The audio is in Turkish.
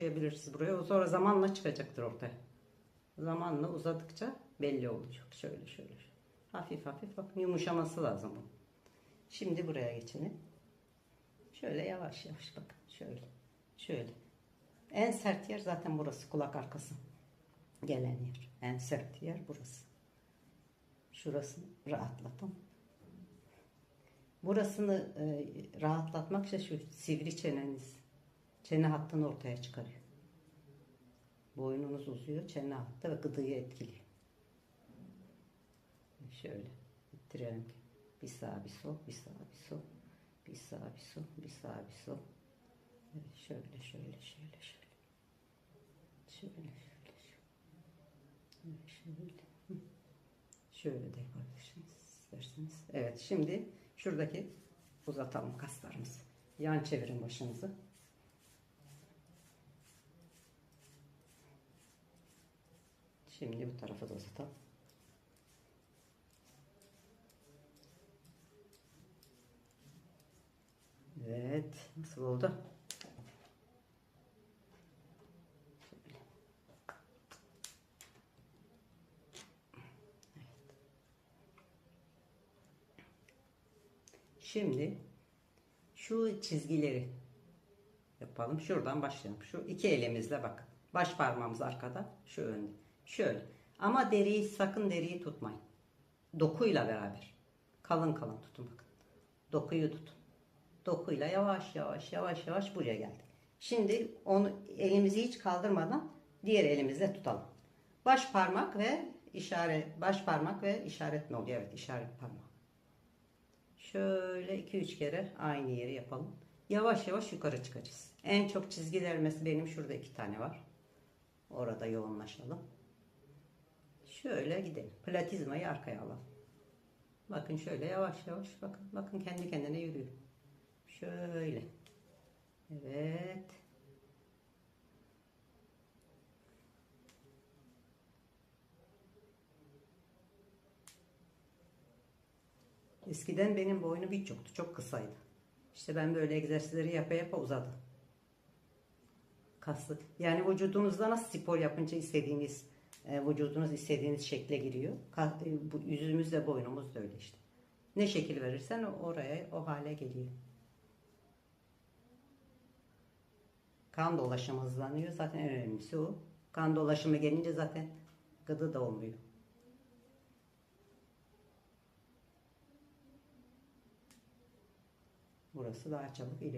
Koyabilirsiniz buraya. O sonra zamanla çıkacaktır ortaya. Zamanla uzadıkça belli olacak. Şöyle şöyle. Hafif hafif bakın yumuşaması lazım bu. Şimdi buraya geçelim. Şöyle yavaş yavaş bakın. Şöyle. Şöyle. En sert yer zaten burası. Kulak arkası. Gelen yer. En sert yer burası. Şurasını rahatlatın. Burasını e, rahatlatmak için şu sivri çeneniz. Çene hattını ortaya çıkarıyor. Boynunuz uzuyor, çene hattı ve gıdıyı etkiliyor. Şöyle ittirelim ki. Bir sağ bir sol, bir sağ bir sol. Bir sağ bir sol, bir sağ bir sol. Evet, şöyle şöyle şöyle şöyle. Şöyle şöyle şöyle. Şöyle. Şöyle de yapabilirsiniz isterseniz. Evet şimdi şuradaki uzatalım kaslarımızı. Yan çevirin başınızı. Şimdi bu tarafa da uzatalım. Evet. Nasıl oldu? Şimdi şu çizgileri yapalım. Şuradan başlayalım. Şu iki elimizle bakın. Baş parmağımız arkada, şu önde. Şöyle. Ama deriyi sakın deriyi tutmayın. Dokuyla beraber. Kalın kalın tutun bakın. Dokuyu tutun. Dokuyla yavaş yavaş yavaş yavaş buraya geldik. Şimdi onu elimizi hiç kaldırmadan diğer elimizle tutalım. Baş parmak ve işaret baş parmak ve işaret ne oluyor? Evet, işaret parmak. Şöyle 2-3 kere aynı yeri yapalım. Yavaş yavaş yukarı çıkacağız. En çok çizgilerimiz benim şurada iki tane var. Orada yoğunlaşalım. Şöyle gidelim. Platizmayı arkaya alalım. Bakın şöyle yavaş yavaş bakın. Bakın kendi kendine yürüyor. Şöyle. Evet. Eskiden benim boynum hiç yoktu. Çok kısaydı. İşte ben böyle egzersizleri yapa yapa uzadı. Kaslı. Yani vücudunuzda nasıl spor yapınca istediğiniz, vücudunuz istediğiniz şekle giriyor. E, bu yüzümüz de boynumuz da öyle işte. Ne şekil verirsen oraya o hale geliyor. Kan dolaşımı hızlanıyor. Zaten en önemlisi o. Kan dolaşımı gelince zaten gıdı da olmuyor. Burası daha çabuk iyileşiyor.